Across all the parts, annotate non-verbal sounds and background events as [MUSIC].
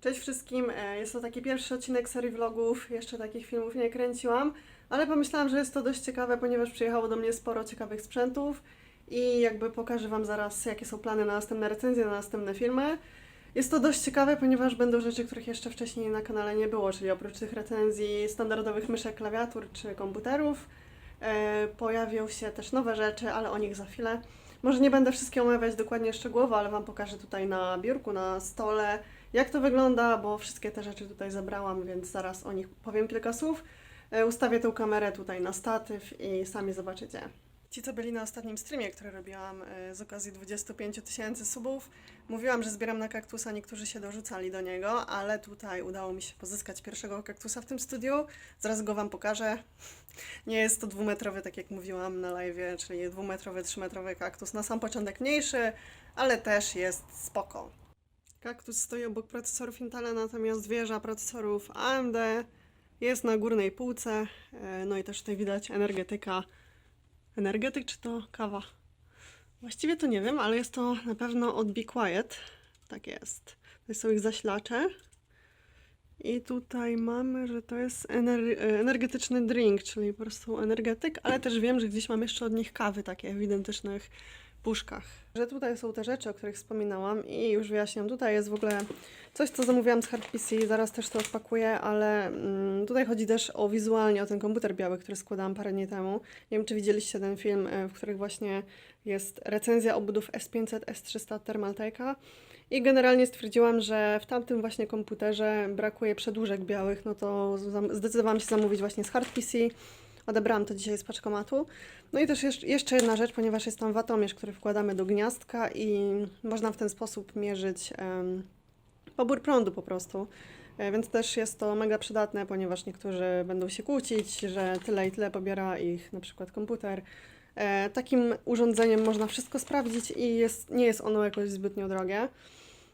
Cześć wszystkim, e, jest to taki pierwszy odcinek serii vlogów, jeszcze takich filmów nie kręciłam, ale pomyślałam, że jest to dość ciekawe, ponieważ przyjechało do mnie sporo ciekawych sprzętów i jakby pokażę Wam zaraz, jakie są plany na następne recenzje, na następne filmy. Jest to dość ciekawe, ponieważ będą rzeczy, których jeszcze wcześniej na kanale nie było, czyli oprócz tych recenzji standardowych myszek, klawiatur czy komputerów, e, pojawią się też nowe rzeczy, ale o nich za chwilę. Może nie będę wszystkie omawiać dokładnie szczegółowo, ale Wam pokażę tutaj na biurku, na stole, jak to wygląda, bo wszystkie te rzeczy tutaj zebrałam, więc zaraz o nich powiem kilka słów. E, Ustawię tą kamerę tutaj na statyw i sami zobaczycie. Ci, co byli na ostatnim streamie, który robiłam e, z okazji 25 000 tysięcy subów, mówiłam, że zbieram na kaktusa, niektórzy się dorzucali do niego, ale tutaj udało mi się pozyskać pierwszego kaktusa w tym studiu. Zaraz go Wam pokażę. Nie jest to dwumetrowy, tak jak mówiłam na live, czyli dwumetrowy, trzymetrowy kaktus. Na sam początek mniejszy, ale też jest spoko. Kaktus stoi obok procesorów Intela, natomiast wieża procesorów AMD jest na górnej półce. E, No i też tutaj widać energetyka. Energetyk czy to kawa? Właściwie to nie wiem, ale jest to na pewno od Be Quiet. Tak jest. To są ich zaślacze. I tutaj mamy, że to jest e, energetyczny drink, czyli po prostu energetyk, ale też wiem, że gdzieś mam jeszcze od nich kawy takie w identycznych puszkach. Że tutaj są te rzeczy, o których wspominałam i już wyjaśniam. Tutaj jest w ogóle coś, co zamówiłam z HardPC, zaraz też to odpakuję, ale mm, tutaj chodzi też o wizualnie, o ten komputer biały, który składałam parę dni temu. Nie wiem, czy widzieliście ten film, e, w którym właśnie jest recenzja obudów S500, S300 Thermaltake'a. I generalnie stwierdziłam, że w tamtym właśnie komputerze brakuje przedłużek białych, no to zdecydowałam się zamówić właśnie z HardPC. Odebrałam to dzisiaj z paczkomatu. No i też jeszcze- jedna rzecz, ponieważ jest tam watomierz, który wkładamy do gniazdka i można w ten sposób mierzyć em, pobór prądu po prostu. E, Więc też jest to mega przydatne, ponieważ niektórzy będą się kłócić, że tyle i tyle pobiera ich na przykład komputer. E, Takim urządzeniem można wszystko sprawdzić i jest, nie jest ono jakoś zbytnio drogie.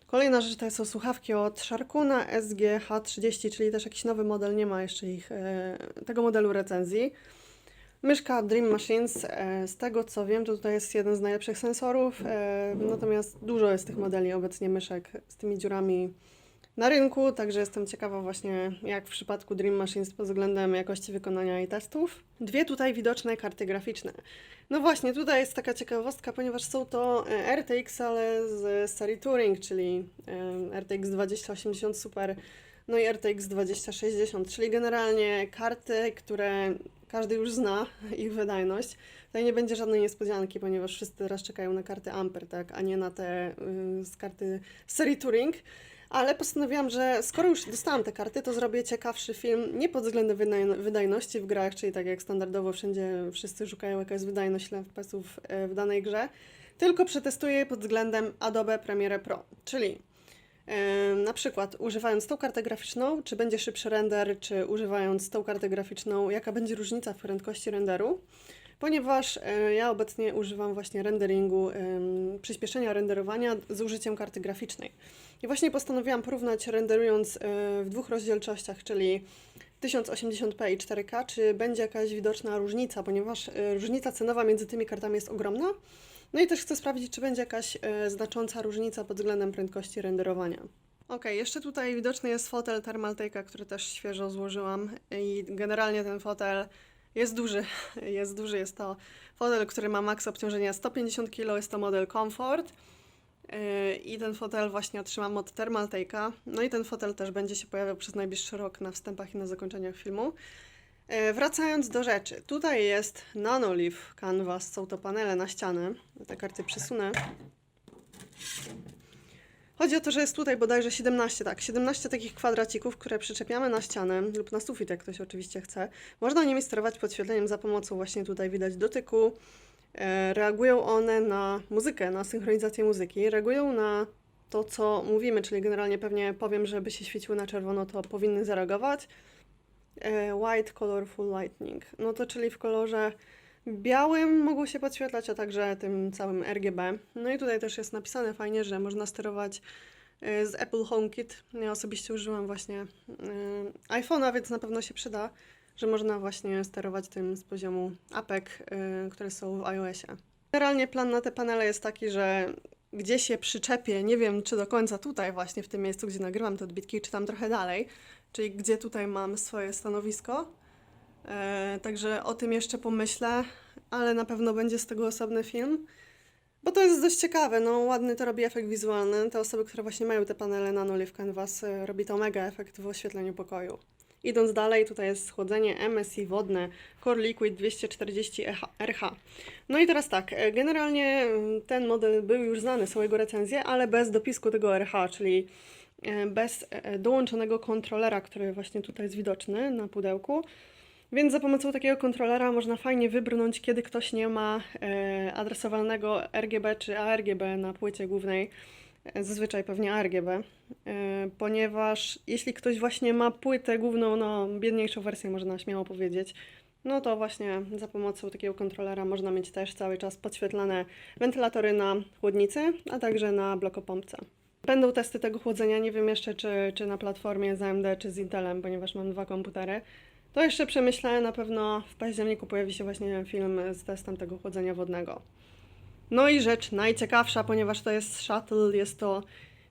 Kolejna rzecz to są słuchawki od Sharkuna SGH30, czyli też jakiś nowy model, nie ma jeszcze ich, e, tego modelu recenzji. Myszka Dream Machines, e, z tego co wiem, to tutaj jest jeden z najlepszych sensorów, e, natomiast dużo jest tych modeli obecnie myszek z tymi dziurami na rynku, także jestem ciekawa właśnie jak w przypadku Dream Machines pod względem jakości wykonania i testów. Dwie tutaj widoczne karty graficzne. No właśnie, tutaj jest taka ciekawostka, ponieważ są to e, RTX, ale z serii Turing, czyli e, RTX 2080 Super, no i RTX 2060, czyli generalnie karty, które każdy już zna, [LAUGHS] ich wydajność. Tutaj nie będzie żadnej niespodzianki, ponieważ wszyscy teraz czekają na karty Ampere, tak, a nie na te y, z karty z serii Turing. Ale postanowiłam, że skoro już dostałam te karty, to zrobię ciekawszy film nie pod względem wydaj- wydajności w grach, czyli tak jak standardowo wszędzie wszyscy szukają jaka jest wydajność FPS-ów e, w danej grze, tylko przetestuję pod względem Adobe Premiere Pro. Czyli e, na przykład używając tą kartę graficzną, czy będzie szybszy render, czy używając tą kartę graficzną, jaka będzie różnica w prędkości renderu ponieważ e, ja obecnie używam właśnie renderingu, przyspieszenia renderowania z użyciem karty graficznej. I właśnie postanowiłam porównać renderując e, w dwóch rozdzielczościach, czyli 1080p i 4K, czy będzie jakaś widoczna różnica, ponieważ e, różnica cenowa między tymi kartami jest ogromna. No i też chcę sprawdzić, czy będzie jakaś znacząca różnica pod względem prędkości renderowania. Ok, jeszcze tutaj widoczny jest fotel Thermaltake'a, który też świeżo złożyłam i generalnie ten fotel jest duży, [LAUGHS] jest duży, jest to fotel, który ma maks obciążenia 150 kg, jest to model Comfort. Yy, i ten fotel właśnie otrzymam od Thermaltake'a, no i ten fotel też będzie się pojawiał przez najbliższy rok na wstępach i na zakończeniach filmu. Yy, Wracając do rzeczy, tutaj jest Nanolive Canvas, są to panele na ścianę, te karty przesunę. Chodzi o to, że jest tutaj bodajże 17, tak, 17 takich kwadracików, które przyczepiamy na ścianę lub na sufit, jak ktoś oczywiście chce. Można nimi sterować podświetleniem za pomocą właśnie tutaj widać dotyku. E, reagują one na muzykę, na synchronizację muzyki, reagują na to, co mówimy, czyli generalnie pewnie powiem, żeby się świeciły na czerwono, to powinny zareagować. E, White Colorful Lightning, no to czyli w kolorze białym mogą się podświetlać, a także tym całym RGB. No i tutaj też jest napisane fajnie, że można sterować e, z Apple HomeKit. Ja osobiście użyłam właśnie e, iPhone'a, więc na pewno się przyda, że można właśnie sterować tym z poziomu apek, e, które są w iOSie. Generalnie plan na te panele jest taki, że gdzie się przyczepię, nie wiem czy do końca tutaj właśnie w tym miejscu, gdzie nagrywam te odbitki, czy tam trochę dalej, czyli gdzie tutaj mam swoje stanowisko. E, także o tym jeszcze pomyślę, ale na pewno będzie z tego osobny film. Bo to jest dość ciekawe, no ładny to robi efekt wizualny. Te osoby, które właśnie mają te panele Nanolive Canvas, e, robi to mega efekt w oświetleniu pokoju. Idąc dalej, tutaj jest schłodzenie MSI wodne Core Liquid 240 RH. No i teraz tak, e, generalnie mm, ten model był już znany, są jego recenzje, ale bez dopisku tego RH, czyli e, bez e, dołączonego kontrolera, który właśnie tutaj jest widoczny na pudełku. Więc za pomocą takiego kontrolera można fajnie wybrnąć, kiedy ktoś nie ma e, adresowalnego RGB czy ARGB na płycie głównej, e, zazwyczaj pewnie ARGB, e, ponieważ jeśli ktoś właśnie ma płytę główną, no biedniejszą wersję można śmiało powiedzieć, no to właśnie za pomocą takiego kontrolera można mieć też cały czas podświetlane wentylatory na chłodnicy, a także na blokopompce. Będą testy tego chłodzenia, nie wiem jeszcze czy, czy na platformie z AMD czy z Intelem, ponieważ mam dwa komputery. To jeszcze przemyślę, na pewno w październiku pojawi się właśnie film z testem tego chłodzenia wodnego. No i rzecz najciekawsza, ponieważ to jest Shuttle, jest to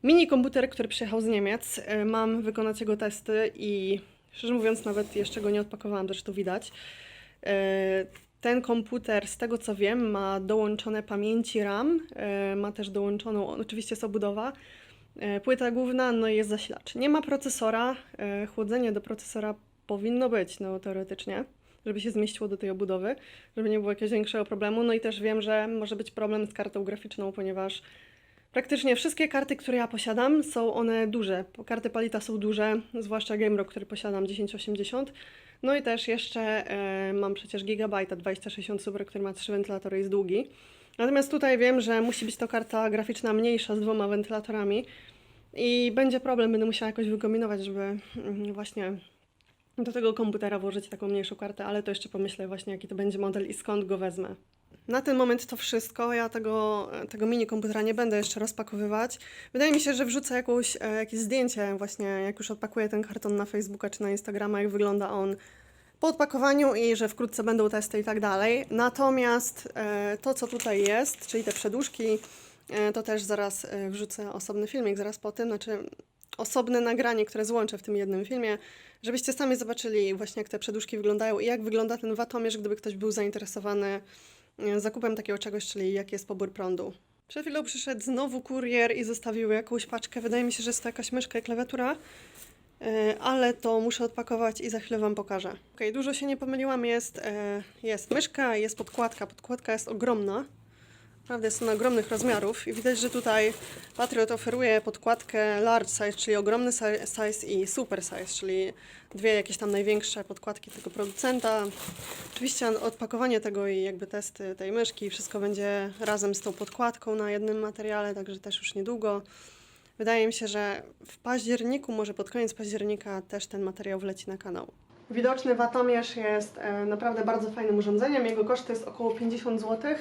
mini komputer, który przyjechał z Niemiec. E, Mam wykonać jego testy i szczerze mówiąc nawet jeszcze go nie odpakowałam, zresztą widać. E, Ten komputer, z tego co wiem, ma dołączone pamięci RAM, e, ma też dołączoną, oczywiście jest obudowa, płyta główna, no i jest zasilacz. Nie ma procesora, chłodzenie do procesora powinno być, no teoretycznie, żeby się zmieściło do tej obudowy, żeby nie było jakiegoś większego problemu. No i też wiem, że może być problem z kartą graficzną, ponieważ praktycznie wszystkie karty, które ja posiadam, są one duże. Karty Palita są duże, zwłaszcza GameRock, który posiadam 1080. No i też jeszcze e, mam przecież Gigabyte 2060 Super, który ma trzy wentylatory i jest długi. Natomiast tutaj wiem, że musi być to karta graficzna mniejsza z dwoma wentylatorami i będzie problem, będę musiała jakoś wykombinować, żeby mm, właśnie do tego komputera włożyć taką mniejszą kartę, ale to jeszcze pomyślę właśnie, jaki to będzie model i skąd go wezmę. Na ten moment to wszystko. Ja tego, tego mini komputera nie będę jeszcze rozpakowywać. Wydaje mi się, że wrzucę jakąś, e, jakieś zdjęcie właśnie, jak już odpakuję ten karton na Facebooka czy na Instagrama, jak wygląda on po odpakowaniu i że wkrótce będą testy i tak dalej. Natomiast e, to, co tutaj jest, czyli te przedłużki, e, to też zaraz wrzucę osobny filmik, zaraz po tym, znaczy osobne nagranie, które złączę w tym jednym filmie, żebyście sami zobaczyli właśnie, jak te przedłużki wyglądają i jak wygląda ten watomierz, gdyby ktoś był zainteresowany e, zakupem takiego czegoś, czyli jaki jest pobór prądu. Przed chwilą przyszedł znowu kurier i zostawił jakąś paczkę. Wydaje mi się, że jest to jakaś myszka i klawiatura, e, ale to muszę odpakować i za chwilę Wam pokażę. Ok, dużo się nie pomyliłam. Jest, e, jest myszka, jest podkładka. Podkładka jest ogromna. Naprawdę jest ona ogromnych rozmiarów i widać, że tutaj Patriot oferuje podkładkę large size, czyli ogromny si- size i super size, czyli dwie jakieś tam największe podkładki tego producenta. Oczywiście odpakowanie tego i jakby testy tej myszki, wszystko będzie razem z tą podkładką na jednym materiale, także też już niedługo. Wydaje mi się, że w październiku, może pod koniec października też ten materiał wleci na kanał. Widoczny watomierz jest e, naprawdę bardzo fajnym urządzeniem. Jego koszt jest około 50 zł.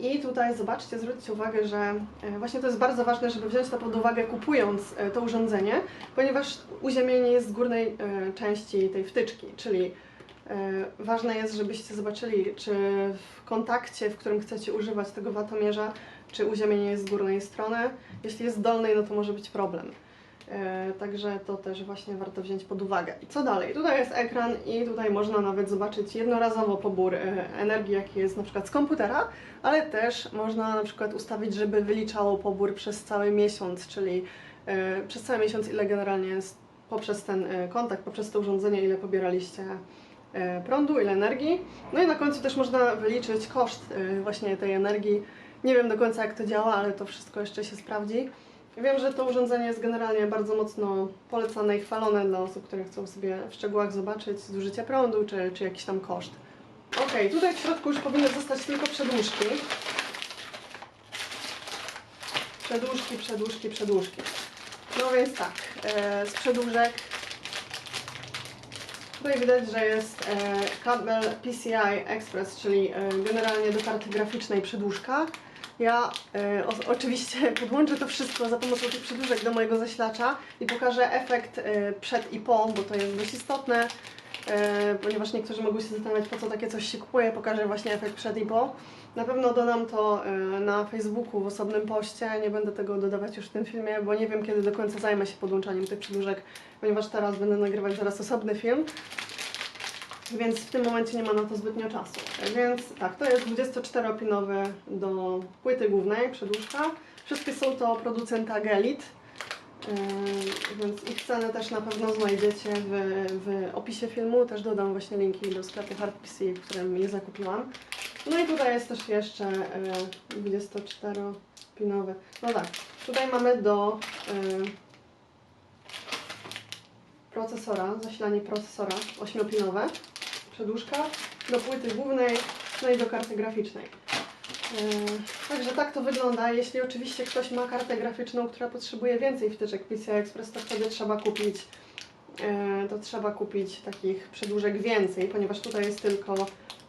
I tutaj zobaczcie, zwróćcie uwagę, że e, właśnie to jest bardzo ważne, żeby wziąć to pod uwagę kupując e, to urządzenie, ponieważ uziemienie jest z górnej e, części tej wtyczki, czyli ważne jest, żebyście zobaczyli, czy w kontakcie, w którym chcecie używać tego watomierza, czy uziemienie jest z górnej strony. Jeśli jest z dolnej, no to może być problem. E, Także to też właśnie warto wziąć pod uwagę. I co dalej? Tutaj jest ekran i tutaj można nawet zobaczyć jednorazowo pobór e, energii, jaki jest na przykład z komputera, ale też można na przykład ustawić, żeby wyliczało pobór przez cały miesiąc, czyli e, przez cały miesiąc ile generalnie jest poprzez ten kontakt, poprzez to urządzenie, ile pobieraliście prądu, ile energii. No i na końcu też można wyliczyć koszt właśnie tej energii. Nie wiem do końca jak to działa, ale to wszystko jeszcze się sprawdzi. Wiem, że to urządzenie jest generalnie bardzo mocno polecane i chwalone dla osób, które chcą sobie w szczegółach zobaczyć zużycie prądu czy, czy jakiś tam koszt. Ok, tutaj w środku już powinny zostać tylko przedłużki. Przedłużki, przedłużki, przedłużki. No więc tak, e, z przedłużek Tutaj widać, że jest e, kabel PCI Express, czyli e, generalnie do karty graficznej przedłużka. Ja e, o, oczywiście [LAUGHS] podłączę to wszystko za pomocą tych przedłużek do mojego zasilacza i pokażę efekt e, przed i po, bo to jest dość istotne, e, ponieważ niektórzy mogą się zastanawiać, po co takie coś się kupuje. Pokażę właśnie efekt przed i po. Na pewno dodam to e, na Facebooku w osobnym poście. Nie będę tego dodawać już w tym filmie, bo nie wiem, kiedy do końca zajmę się podłączaniem tych przedłużek, ponieważ teraz będę nagrywać zaraz osobny film. Więc w tym momencie nie ma na to zbytnio czasu. Więc tak, to jest 24-pinowy do płyty głównej, przedłużka. Wszystkie są to producenta Gelit. Yy, więc ich cenę też na pewno znajdziecie w, w opisie filmu. Też dodam właśnie linki do sklepu HardPC, w którym je zakupiłam. No i tutaj jest też jeszcze yy, 24-pinowy. No tak, tutaj mamy do yy, procesora, zasilanie procesora 8-pinowe, przedłużka, do płyty głównej, no i do karty graficznej. Yy, Także tak to wygląda. Jeśli oczywiście ktoś ma kartę graficzną, która potrzebuje więcej wtyczek PCI Express, to wtedy trzeba kupić yy, to trzeba kupić takich przedłużek więcej, ponieważ tutaj jest tylko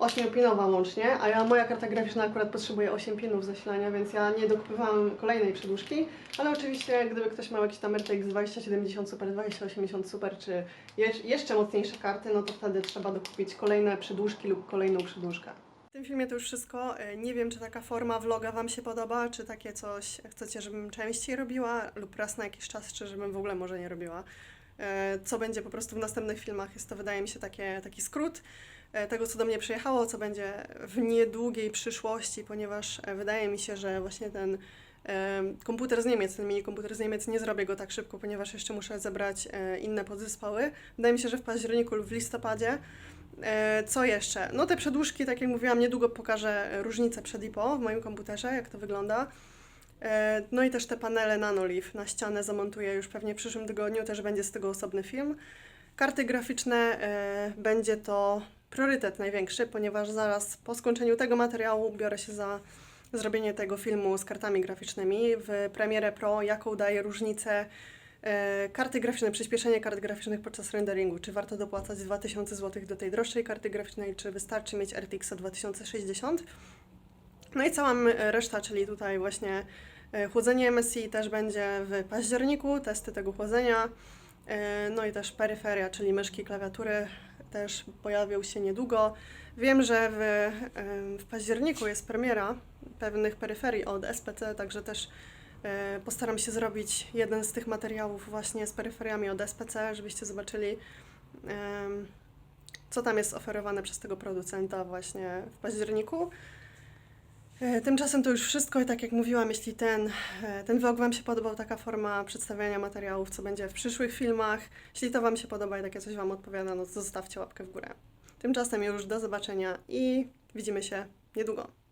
8-pinowa łącznie, a ja, moja karta graficzna akurat potrzebuje 8 pinów zasilania, więc ja nie dokupywałam kolejnej przedłużki, ale oczywiście gdyby ktoś miał jakiś tam RTX 2070 Super, 2080 Super, czy je- jeszcze mocniejsze karty, no to wtedy trzeba dokupić kolejne przedłużki lub kolejną przedłużkę. W tym filmie to już wszystko. E, Nie wiem, czy taka forma vloga Wam się podoba, czy takie coś chcecie, żebym częściej robiła, lub raz na jakiś czas, czy żebym w ogóle może nie robiła. E, Co będzie po prostu w następnych filmach, jest to wydaje mi się takie, taki skrót e, tego, co do mnie przyjechało, co będzie w niedługiej przyszłości, ponieważ e, wydaje mi się, że właśnie ten komputer z Niemiec, ten mini komputer z Niemiec, nie zrobię go tak szybko, ponieważ jeszcze muszę zebrać inne podzespoły. Wydaje mi się, że w październiku lub w listopadzie. Co jeszcze? No te przedłużki, tak jak mówiłam, niedługo pokażę różnicę przed i po w moim komputerze, jak to wygląda. E, No i też te panele Nanolive na ścianę zamontuję już pewnie w przyszłym tygodniu, też będzie z tego osobny film. Karty graficzne e, będzie to priorytet największy, ponieważ zaraz po skończeniu tego materiału biorę się za zrobienie tego filmu z kartami graficznymi. W Premiere Pro jaką daje różnicę e, karty graficzne, przyspieszenie kart graficznych podczas renderingu. Czy warto dopłacać 2000 zł do tej droższej karty graficznej, czy wystarczy mieć RTX 2060? No i cała reszta, czyli tutaj właśnie chłodzenie MSI też będzie w październiku, testy tego chłodzenia. E, No i też peryferia, czyli myszki, klawiatury też pojawią się niedługo. Wiem, że w, w październiku jest premiera pewnych peryferii od SPC, także też e, postaram się zrobić jeden z tych materiałów właśnie z peryferiami od SPC, żebyście zobaczyli, co tam jest oferowane przez tego producenta właśnie w październiku. E, Tymczasem to już wszystko i tak jak mówiłam, jeśli ten, e, ten vlog Wam się podobał, taka forma przedstawiania materiałów, co będzie w przyszłych filmach, jeśli to Wam się podoba i takie coś Wam odpowiada, no to zostawcie łapkę w górę. Tymczasem już do zobaczenia i widzimy się niedługo.